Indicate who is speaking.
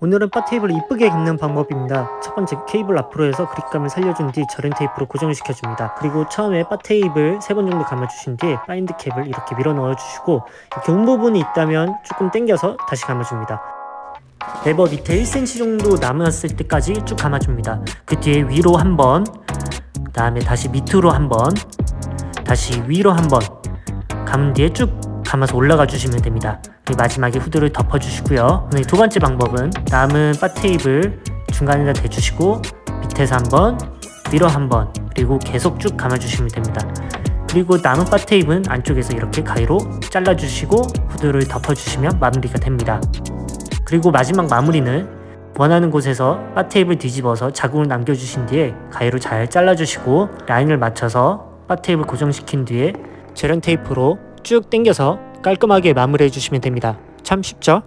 Speaker 1: 오늘은 바 테이블을 이쁘게 깁는 방법입니다. 첫 번째 케이블 앞으로 해서 그립감을 살려준 뒤 절연 테이프로 고정을 시켜줍니다. 그리고 처음에 바 테이블 세번 정도 감아주신 뒤에 바인드 캡을 이렇게 밀어 넣어주시고 이렇게 운 부분이 있다면 조금 당겨서 다시 감아줍니다. 레버 밑에 1cm 정도 남았을 때까지 쭉 감아줍니다. 그 뒤에 위로 한 번, 그 다음에 다시 밑으로 한 번, 다시 위로 한 번 감은 뒤에 쭉 감아서 올라가 주시면 됩니다. 마지막에 후드를 덮어 주시고요. 오늘 두 번째 방법은 남은 바 테이블 중간에다 대주시고 밑에서 한 번, 위로 한 번, 그리고 계속 쭉 감아주시면 됩니다. 그리고 남은 바 테이블은 안쪽에서 이렇게 가위로 잘라주시고 후드를 덮어주시면 마무리가 됩니다. 그리고 마지막 마무리는 원하는 곳에서 바 테이블 뒤집어서 자국을 남겨주신 뒤에 가위로 잘 잘라주시고 라인을 맞춰서 바 테이블 고정시킨 뒤에 절연 테이프로 쭉 당겨서 깔끔하게 마무리해 주시면 됩니다. 참 쉽죠?